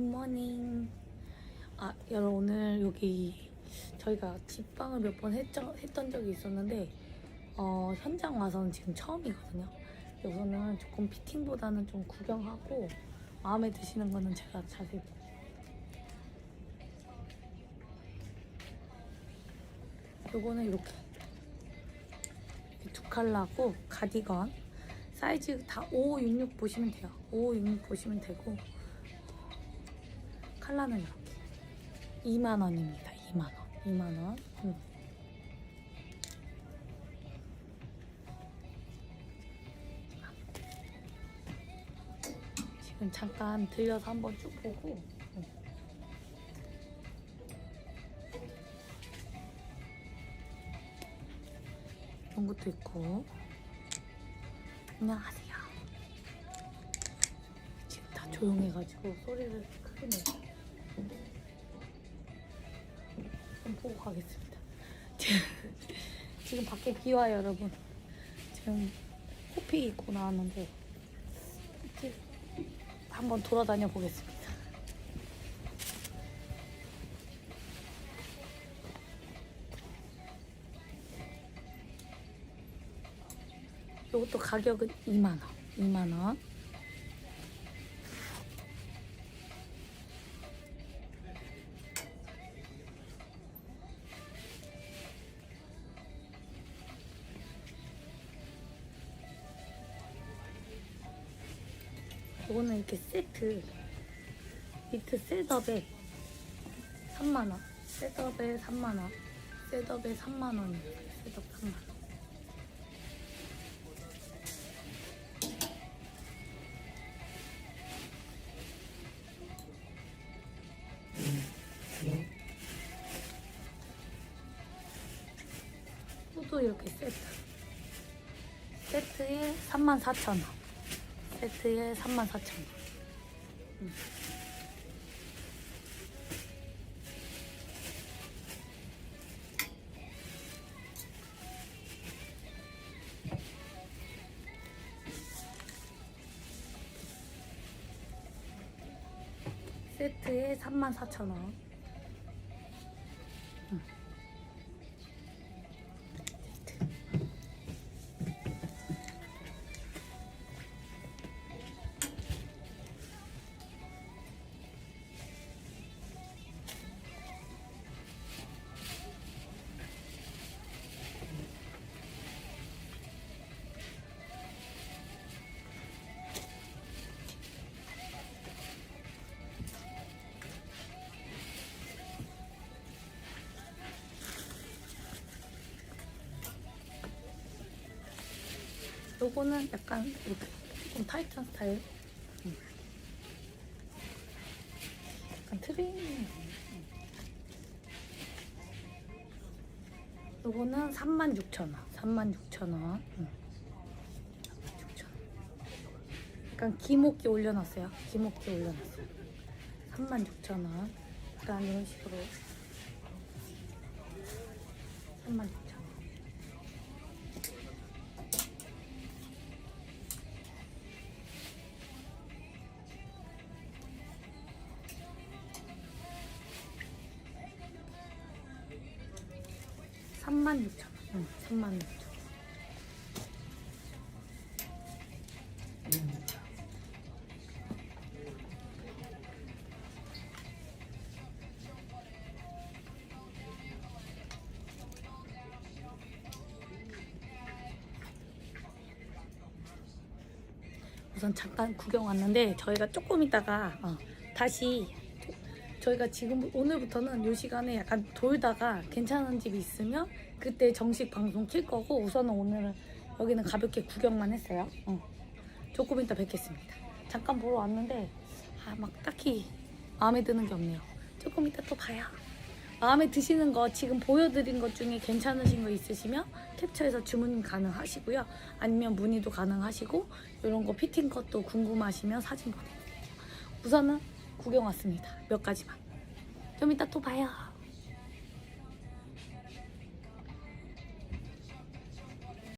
굿모닝. 아, 여러분 오늘 여기 저희가 집방을 몇 번 했던 적이 있었는데 어, 현장 와서는 지금 처음이거든요. 여기서는 조금 피팅보다는 좀 구경하고 마음에 드시는 거는 제가 자세히 요거는 이렇게 두 컬러고 가디건 사이즈 다 5566 보시면 돼요. 5566 보시면 되고 컬러는 이렇게 2만 원입니다. 2만 원. 2만 원. 음. 지금 잠깐 들려서 한번 쭉 보고 음. 이런 것도 있고 안녕하세요. 지금 다 조용해가지고 소리를 크게 내서 좀 보고 가겠습니다. 지금 밖에 비 와요, 여러분. 지금 호피 입고 나왔는데 한번 돌아다녀 보겠습니다. 이것도 가격은 2만 원. 2만 원. 이거는 이렇게 세트 니트 셋업에 3만원 셋업에 3만원 셋업에 3만원이에요 셋업 3만원 또 이렇게 세트 세트에 34,000원 세트에 34,000원 음. 세트에 34,000원 요거는 약간 좀 타이트한 스타일. 음. 약간 트레이닝. 요거는 36,000원. 36,000원. 음. 36,000원. 약간 기목기 올려놨어요. 기목기 올려놨어요. 36,000원. 약간 이런 식으로. 36,000원. 삼만 6천 원. 응, 3만 6천 원. 우선 잠깐 구경 왔는데 저희가 조금 있다가 어, 다시 저희가 지금 오늘부터는 이 시간에 약간 돌다가 괜찮은 집이 있으면 그때 정식 방송 킬 거고 우선은 오늘은 여기는 가볍게 구경만 했어요. 어. 조금 이따 뵙겠습니다. 잠깐 보러 왔는데 아, 막 딱히 마음에 드는 게 없네요. 조금 이따 또 봐요. 마음에 드시는 거 지금 보여드린 것 중에 괜찮으신 거 있으시면 캡처해서 주문 가능하시고요. 아니면 문의도 가능하시고 이런 거 피팅 것도 궁금하시면 사진 보내드릴게요. 우선은 구경 왔습니다. 몇 가지만. 좀 이따 또 봐요.